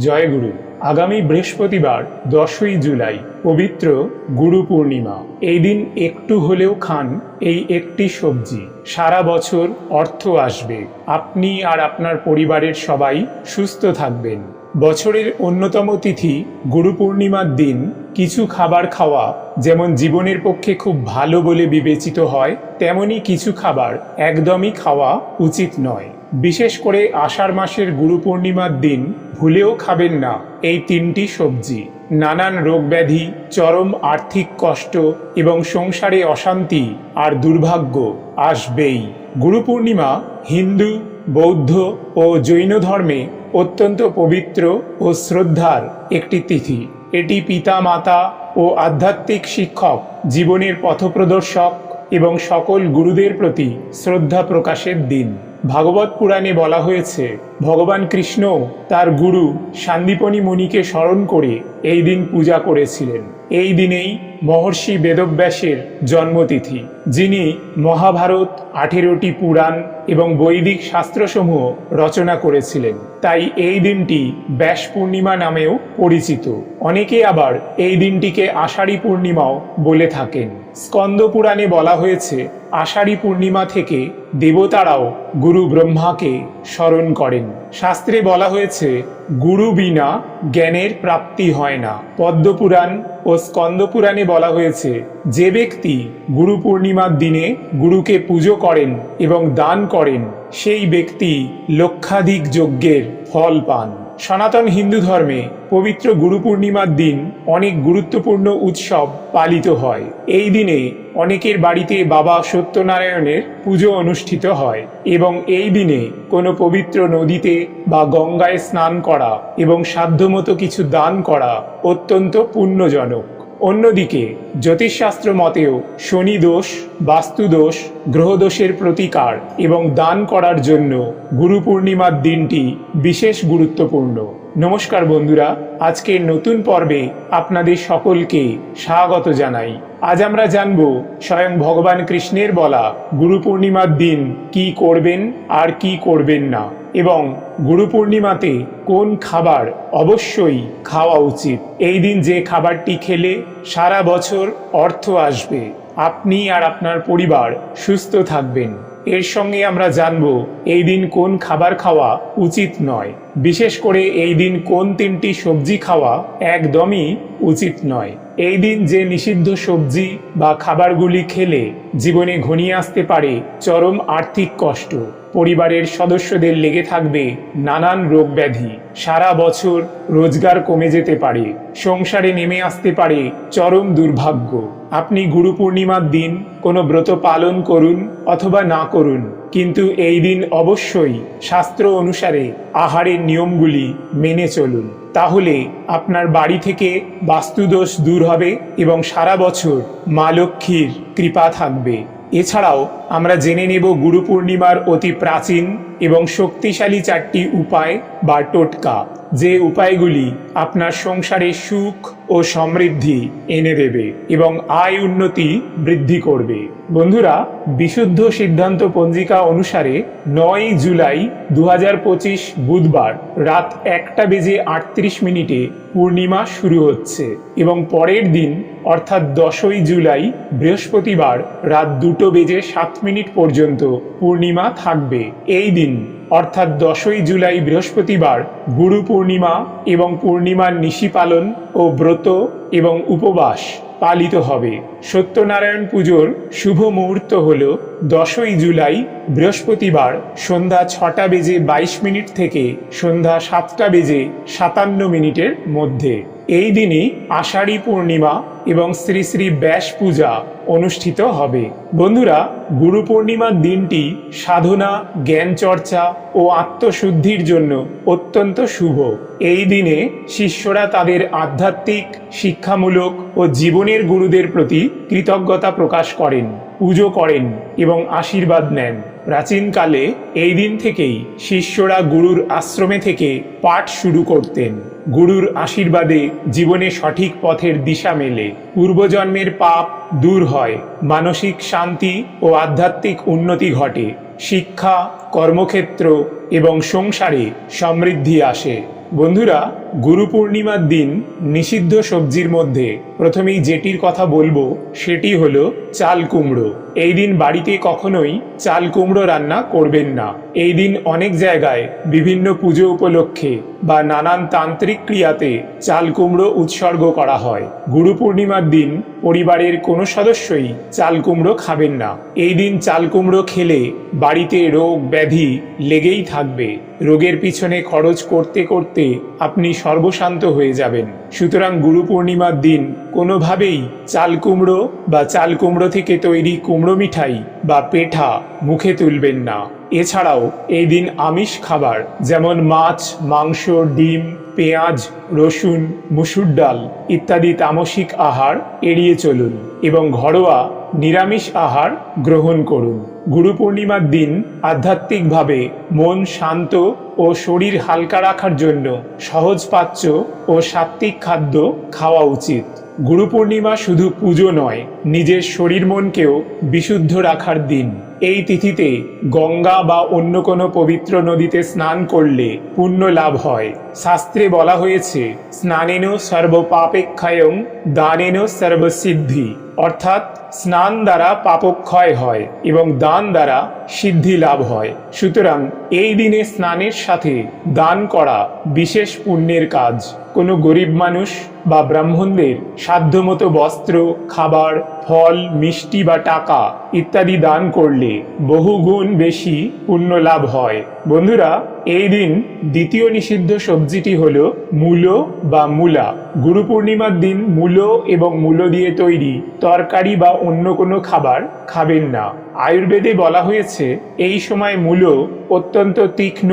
জয়গুরু, আগামী বৃহস্পতিবার, দশই জুলাই, পবিত্র গুরু পূর্ণিমা। এই দিন একটু হলেও খান, এই একটি সবজি। সারা বছর অর্থ আসবে। আপনি আর আপনার পরিবারের সবাই সুস্থ থাকবেন। বছরের অন্যতম তিথি গুরু পূর্ণিমার দিন। কিছু খাবার খাওয়া যেমন জীবনের পক্ষে খুব ভালো বলে বিবেচিত হয়, তেমনি কিছু খাবার একদমই খাওয়া উচিত নয়। বিশেষ করে আষাঢ় মাসের গুরু পূর্ণিমার দিন ভুলেও খাবেন না এই তিনটি সবজি। নানান রোগব্যাধি চরম আর্থিক কষ্ট এবং সংসারে অশান্তি আর দুর্ভাগ্য আসবেই। গুরু পূর্ণিমা হিন্দু, বৌদ্ধ ও জৈন ধর্মে অত্যন্ত পবিত্র ও শ্রদ্ধার একটি তিথি। এটি পিতা, মাতা ও আধ্যাত্মিক শিক্ষক, জীবনের পথপ্রদর্শক এবং সকল গুরুদের প্রতি শ্রদ্ধা প্রকাশের দিন। ভাগবত পুরাণে বলা হয়েছে, ভগবান কৃষ্ণ তার গুরু সান্দীপনী মুনিকে স্মরণ করে এই দিন পূজা করেছিলেন। এই দিনেই মহর্ষি বেদব্যাসের জন্মতিথি। যিনি মহাভারত, আঠেরোটি পুরাণ এবং বৈদিক শাস্ত্রসমূহ রচনা করেছিলেন। তাই এই দিনটি ব্যাস পূর্ণিমা নামেও পরিচিত। অনেকে আবার এই দিনটিকে আষাঢ়ী পূর্ণিমাও বলে থাকেন। স্কন্দ পুরাণে বলা হয়েছে, আষাঢ়ী পূর্ণিমা থেকে দেবতারাও গুরু ব্রহ্মাকে স্মরণ করেন। শাস্ত্রে বলা হয়েছে, গুরু বিনা জ্ঞানের প্রাপ্তি হয় না। পদ্মপুরাণ ও স্কন্দপুরাণে বলা হয়েছে, যে ব্যক্তি গুরু পূর্ণিমার দিনে গুরুকে পুজো করেন এবং দান করেন, সেই ব্যক্তি লক্ষাধিক যজ্ঞের ফল পান। সনাতন হিন্দু ধর্মে পবিত্র গুরু পূর্ণিমার দিন অনেক গুরুত্বপূর্ণ উৎসব পালিত হয়। এই দিনে অনেকের বাড়িতে বাবা সত্যনারায়ণের পুজো অনুষ্ঠিত হয় এবং এই দিনে কোনো পবিত্র নদীতে বা গঙ্গায় স্নান করা এবং সাধ্যমতো কিছু দান করা অত্যন্ত পুণ্যজনক। অন্যদিকে, জ্যোতিষশাস্ত্র মতেও শনি দোষ বাস্তুদোষ গ্রহদোষের প্রতিকার এবং দান করার জন্য গুরু পূর্ণিমার দিনটি বিশেষ গুরুত্বপূর্ণ। নমস্কার বন্ধুরা, আজকের নতুন পর্বে আপনাদের সকলকে স্বাগত জানাই। আজ আমরা জানব স্বয়ং ভগবান কৃষ্ণের বলা গুরু পূর্ণিমার দিন কি করবেন আর কি করবেন না। এবং গুরু পূর্ণিমাতে কোন খাবার অবশ্যই খাওয়া উচিত? এই দিন যে খাবারটি খেলে সারা বছর অর্থ আসবে। আপনি আর আপনার পরিবার সুস্থ থাকবেন। এর সঙ্গে আমরা জানব, এই দিন কোন খাবার খাওয়া উচিত নয়। বিশেষ করে এই দিন কোন তিনটি সবজি খাওয়া একদমই উচিত নয়। এই দিন যে নিষিদ্ধ সবজি বা খাবারগুলি খেলে জীবনে ঘনিয়ে আসতে পারে চরম আর্থিক কষ্ট। পরিবারের সদস্যদের লেগে থাকবে নানান রোগ ব্যাধি সারা বছর রোজগার কমে যেতে পারে, সংসারে নেমে আসতে পারে চরম দুর্ভাগ্য। আপনি গুরু পূর্ণিমার দিন কোনো ব্রত পালন করুন অথবা না করুন, কিন্তু এই দিন অবশ্যই শাস্ত্র অনুসারে আহারের নিয়মগুলি মেনে চলুন। তাহলে আপনার বাড়ি থেকে বাস্তুদোষ দূর হবে এবং সারা বছর মা লক্ষ্মীর কৃপা থাকবে। এছাড়াও আমরা জেনে নেব গুরু পূর্ণিমার অতি প্রাচীন এবং শক্তিশালী চারটি উপায় বা টোটকা, যে উপায়গুলি আপনার সংসারে সুখ ও সমৃদ্ধি এনে দেবে এবং আয় উন্নতি বৃদ্ধি করবে। বন্ধুরা, বিশুদ্ধ সিদ্ধান্ত পঞ্জিকা অনুসারে নয় জুলাই দু বুধবার রাত একটা বেজে আটত্রিশ মিনিটে পূর্ণিমা শুরু হচ্ছে এবং পরের দিন, অর্থাৎ দশই জুলাই বৃহস্পতিবার রাত দুটো বেজে সাত মিনিট পর্যন্ত পূর্ণিমা থাকবে এই দিন, অর্থাৎ দশই জুলাই বৃহস্পতিবার, গুরু পূর্ণিমা এবং পূর্ণিমার নিশি পালন ও ব্রত এবং উপবাস পালিত হবে। সত্যনারায়ণ পুজোর শুভ মুহূর্ত হল দশই জুলাই বৃহস্পতিবার সন্ধ্যা ছটা বেজে বাইশ মিনিট থেকে সন্ধ্যা সাতটা বেজে সাতান্ন মিনিটের মধ্যে। এই দিনই আষাঢ়ী পূর্ণিমা এবং শ্রী শ্রী ব্যাস পূজা অনুষ্ঠিত হবে। বন্ধুরা গুরু পূর্ণিমার দিনটি সাধনা জ্ঞান চর্চা ও আত্মশুদ্ধির জন্য অত্যন্ত শুভ। এই দিনে শিষ্যরা তাদের আধ্যাত্মিক, শিক্ষামূলক ও জীবনের গুরুদের প্রতি কৃতজ্ঞতা প্রকাশ করেন, পুজো করেন এবং আশীর্বাদ নেন। প্রাচীনকালে এই দিন থেকেই শিষ্যরা গুরুর আশ্রমে থেকে পাঠ শুরু করতেন। গুরুর আশীর্বাদে জীবনে সঠিক পথের দিশা মেলে। পূর্বজন্মের পাপ দূর হয়, মানসিক শান্তি ও আধ্যাত্মিক উন্নতি ঘটে, শিক্ষা, কর্মক্ষেত্র এবং সংসারে সমৃদ্ধি আসে। বন্ধুরা, গুরু পূর্ণিমার দিন নিষিদ্ধ সবজির মধ্যে প্রথমেই যেটির কথা বলব, সেটি হলো চাল কুমড়ো। এই দিন বাড়িতে কখনোই চাল কুমড়ো রান্না করবেন না। এই দিন অনেক জায়গায় বিভিন্ন পুজো উপলক্ষে বা নানান তান্ত্রিক ক্রিয়াতে চাল কুমড়ো উৎসর্গ করা হয়। গুরু পূর্ণিমার দিন পরিবারের কোনো সদস্যই চাল কুমড়ো খাবেন না। এই দিন চাল কুমড়ো খেলে বাড়িতে রোগ ব্যাধি লেগেই থাকবে। রোগের পিছনে খরচ করতে করতে আপনি সর্বশান্ত হয়ে যাবেন। সুতরাং গুরু পূর্ণিমার দিন কোনোভাবেই চাল কুমড়ো বা চাল কুমড়ো থেকে তৈরি কুমড়ো মিঠাই বা পেঠা মুখে তুলবেন না। এছাড়াও এই দিন আমিষ খাবার যেমন মাছ, মাংস, ডিম, পেঁয়াজ, রসুন, মুসুর ডাল ইত্যাদি তামসিক আহার এড়িয়ে চলুন এবং ঘরোয়া নিরামিষ আহার গ্রহণ করুন। গুরু পূর্ণিমার দিন আধ্যাত্মিকভাবে মন শান্ত ও শরীর হালকা রাখার জন্য সহজপাচ্য ও সাত্ত্বিক খাদ্য খাওয়া উচিত। গুরু পূর্ণিমা শুধু পুজো নয়, নিজের শরীর মনকেও বিশুদ্ধ রাখার দিন। এই তিথিতে গঙ্গা বা অন্য কোনো পবিত্র নদীতে স্নান করলে পুণ্য লাভ হয়। শাস্ত্রে বলা হয়েছে স্নানেন সর্বপাপেক্ষয়ং দানেন সর্বসিদ্ধি। অর্থাৎ স্নান দ্বারা পাপক্ষয় হয় এবং দান দ্বারা সিদ্ধি লাভ হয়। সুতরাং এই দিনে স্নানের সাথে দান করা বিশেষ পুণ্যের কাজ। কোনো গরিব মানুষ বা ব্রাহ্মণদের সাধ্যমতো বস্ত্র, খাবার, ফল, মিষ্টি বা টাকা ইত্যাদি দান করলে বহুগুণ বেশি পুণ্য লাভ হয়। বন্ধুরা, এই দিন দ্বিতীয় নিষিদ্ধ সবজিটি হল মূলো বা মূলা। গুরু পূর্ণিমার দিন মূলো এবং মূলো দিয়ে তৈরি তরকারি বা অন্য কোনো খাবার খাবেন না। আয়ুর্বেদে বলা হয়েছে, এই সময় মূলো অত্যন্ত তীক্ষ্ণ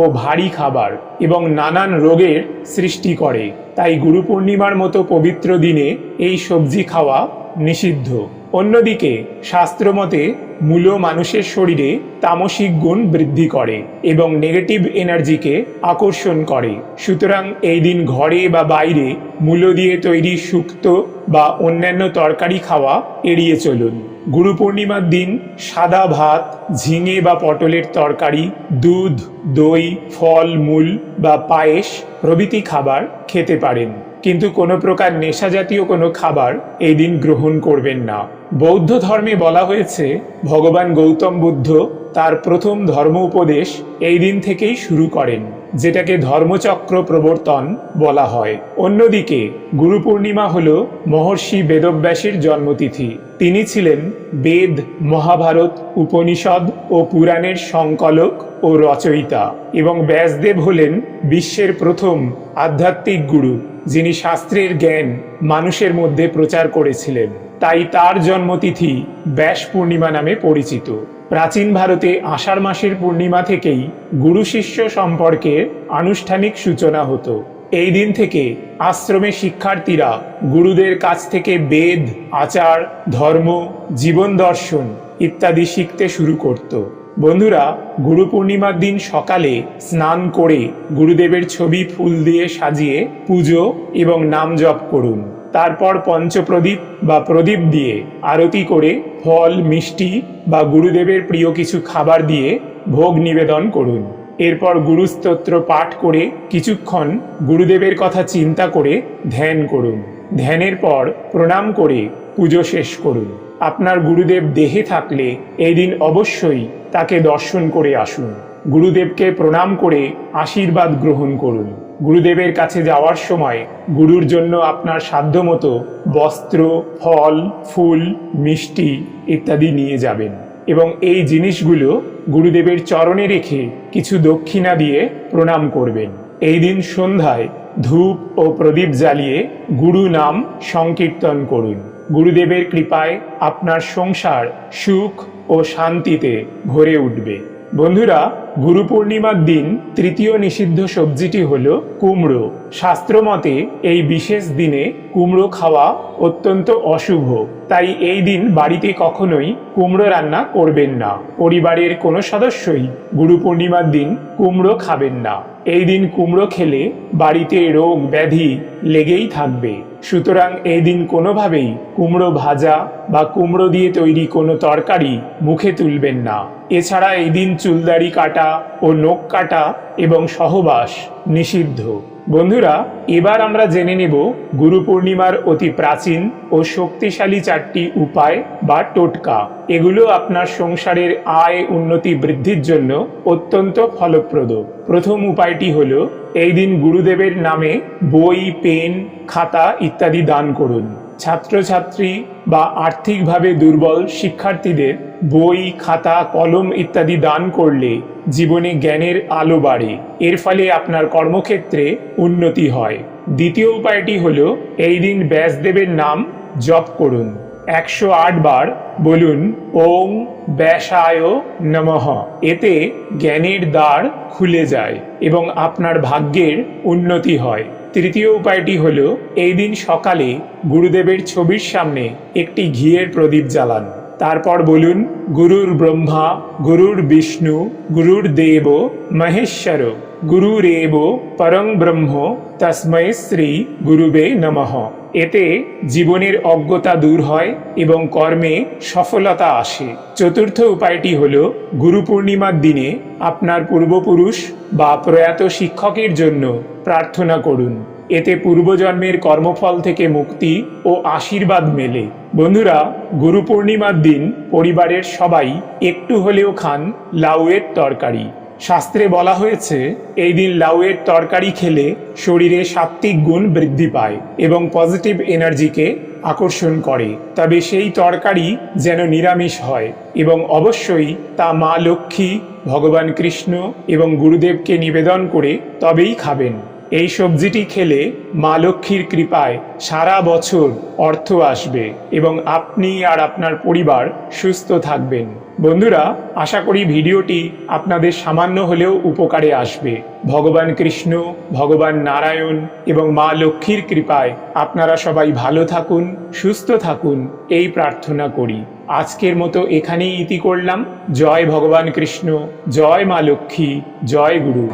ও ভারী খাবার এবং নানান রোগের সৃষ্টি করে। তাই গুরু পূর্ণিমার মতো পবিত্র দিনে এই সবজি খাওয়া নিষিদ্ধ। অন্যদিকে, শাস্ত্রমতে, মূলো মানুষের শরীরে তামসিক গুণ বৃদ্ধি করে এবং নেগেটিভ এনার্জিকে আকর্ষণ করে। সুতরাং এই দিন ঘরে বা বাইরে মূলো দিয়ে তৈরি শুক্তো বা অন্যান্য তরকারি খাওয়া এড়িয়ে চলুন। গুরু পূর্ণিমার দিন সাদা ভাত, ঝিঙে বা পটলের তরকারি, দুধ, দই, ফল, মূল বা পায়েস প্রভৃতি খাবার খেতে পারেন। কিন্তু কোনো প্রকার নেশা জাতীয় কোনো খাবার এই দিন গ্রহণ করবেন না। বৌদ্ধ ধর্মে বলা হয়েছে, ভগবান গৌতম বুদ্ধ তার প্রথম ধর্ম উপদেশ এই দিন থেকেই শুরু করেন, যেটাকে ধর্মচক্র প্রবর্তন বলা হয়। অন্যদিকে, গুরু পূর্ণিমা হল মহর্ষি বেদব্যাসের জন্মতিথি। তিনি ছিলেন বেদ, মহাভারত, উপনিষদ ও পুরাণের সংকলক ও রচয়িতা এবং ব্যাসদেব হলেন বিশ্বের প্রথম আধ্যাত্মিক গুরু, যিনি শাস্ত্রের জ্ঞান মানুষের মধ্যে প্রচার করেছিলেন। তাই তার জন্মতিথি ব্যাস পূর্ণিমা নামে পরিচিত। প্রাচীন ভারতে আষাঢ় মাসের পূর্ণিমা থেকেই গুরু শিষ্য সম্পর্কের আনুষ্ঠানিক সূচনা হতো। এই দিন থেকে আশ্রমে শিক্ষার্থীরা গুরুদের কাছ থেকে বেদ, আচার, ধর্ম, জীবন দর্শন ইত্যাদি শিখতে শুরু করত। বন্ধুরা, গুরু পূর্ণিমার দিন সকালে স্নান করে গুরুদেবের ছবি ফুল দিয়ে সাজিয়ে পুজো এবং নাম জপ করুন। তারপর পঞ্চপ্রদীপ বা প্রদীপ দিয়ে আরতি করে ফল, মিষ্টি বা গুরুদেবের প্রিয় কিছু খাবার দিয়ে ভোগ নিবেদন করুন। এরপর গুরুস্তোত্র পাঠ করে কিছুক্ষণ গুরুদেবের কথা চিন্তা করে ধ্যান করুন। ধ্যানের পর প্রণাম করে পুজো শেষ করুন। আপনার গুরুদেব দেহে থাকলে এই দিন অবশ্যই তাকে দর্শন করে আসুন। গুরুদেবকে প্রণাম করে আশীর্বাদ গ্রহণ করুন। গুরুদেবের কাছে যাওয়ার সময় গুরুর জন্য আপনার সাধ্যমতো বস্ত্র, ফল, ফুল, মিষ্টি ইত্যাদি নিয়ে যাবেন। এবং এই জিনিসগুলো গুরুদেবের চরণে রেখে কিছু দক্ষিণা দিয়ে প্রণাম করবেন। এই দিন সন্ধ্যায় ধূপ ও প্রদীপ জ্বালিয়ে গুরু নাম সংকীর্তন করুন। গুরুদেবের কৃপায় আপনার সংসার সুখ ও শান্তিতে ভরে উঠবে। বন্ধুরা গুরু পূর্ণিমার দিন তৃতীয় নিষিদ্ধ সবজিটি হল কুমড়ো। শাস্ত্রমতে এই বিশেষ দিনে কুমড়ো খাওয়া অত্যন্ত অশুভ। তাই এই দিন বাড়িতে কখনোই কুমড়ো রান্না করবেন না। পরিবারের কোনো সদস্যই গুরু পূর্ণিমার দিন কুমড়ো খাবেন না। এই দিন কুমড়ো খেলে বাড়িতে রোগ ব্যাধি লেগেই থাকবে। সুতরাং এই দিন কোনোভাবেই কুমড়ো ভাজা বা কুমড়ো দিয়ে তৈরি কোনো তরকারি মুখে তুলবেন না। এছাড়া এই দিন চুলদাড়ি কাটা ও নখ কাটা এবং সহবাস নিষিদ্ধ। বন্ধুরা, এবার আমরা জেনে নেব গুরু পূর্ণিমার অতি প্রাচীন ও শক্তিশালী চারটি উপায় বা টোটকা। এগুলো আপনার সংসারের আয় উন্নতি বৃদ্ধির জন্য অত্যন্ত ফলপ্রদ। প্রথম উপায়টি হল, এই দিন গুরুদেবের নামে বই, পেন, খাতা ইত্যাদি দান করুন। ছাত্রছাত্রী বা আর্থিকভাবে দুর্বল শিক্ষার্থীদের বই, খাতা, কলম ইত্যাদি দান করলে জীবনে জ্ঞানের আলো বাড়ে। এর ফলে আপনার কর্মক্ষেত্রে উন্নতি হয়। দ্বিতীয় উপায়টি হলো, এই দিন ব্যাসদেবের নাম জপ করুন। একশো আট বার বলুন, ওম ব্যাসায় নমঃ। এতে জ্ঞানের দ্বার খুলে যায় এবং আপনার ভাগ্যের উন্নতি হয়। তৃতীয় উপায়টি হল, এই দিন সকালে গুরুদেবের ছবির সামনে একটি ঘিয়ের প্রদীপ জ্বালান। তারপর বলুন, গুরুর ব্রহ্মা, গুরুর বিষ্ণু, গুরুর দেব, মহেশ্বর। গুরুরেব পরং ব্রহ্ম তস্মৈ শ্রী গুরুবে নমঃ এতে জীবনের অজ্ঞতা দূর হয় এবং কর্মে সফলতা আসে। চতুর্থ উপায়টি হল গুরু পূর্ণিমার দিনে আপনার পূর্বপুরুষ বা প্রয়াত শিক্ষকের জন্য প্রার্থনা করুন। এতে পূর্বজন্মের কর্মফল থেকে মুক্তি ও আশীর্বাদ মেলে। বন্ধুরা গুরু পূর্ণিমার দিন পরিবারের সবাই একটু হলেও খান লাউয়ের তরকারি। শাস্ত্রে বলা হয়েছে, এই দিন লাউয়ের তরকারি খেলে শরীরে সাত্বিক গুণ বৃদ্ধি পায় এবং পজিটিভ এনার্জিকে আকর্ষণ করে। তবে সেই তরকারি যেন নিরামিষ হয় এবং অবশ্যই তা মা লক্ষ্মী, ভগবান কৃষ্ণ এবং গুরুদেবকে নিবেদন করে তবেই খাবেন। এই সবজিটি খেলে মা লক্ষ্মীর কৃপায় সারা বছর অর্থ আসবে এবং আপনি আর আপনার পরিবার সুস্থ থাকবেন। বন্ধুরা, আশা করি ভিডিওটি আপনাদের সামান্য হলেও উপকারে আসবে। ভগবান কৃষ্ণ, ভগবান নারায়ণ এবং মা লক্ষ্মীর কৃপায় আপনারা সবাই ভালো থাকুন, সুস্থ থাকুন, এই প্রার্থনা করি। আজকের মতো এখানেই ইতি করলাম। জয় ভগবান কৃষ্ণ, জয় মা লক্ষ্মী, জয় গুরু।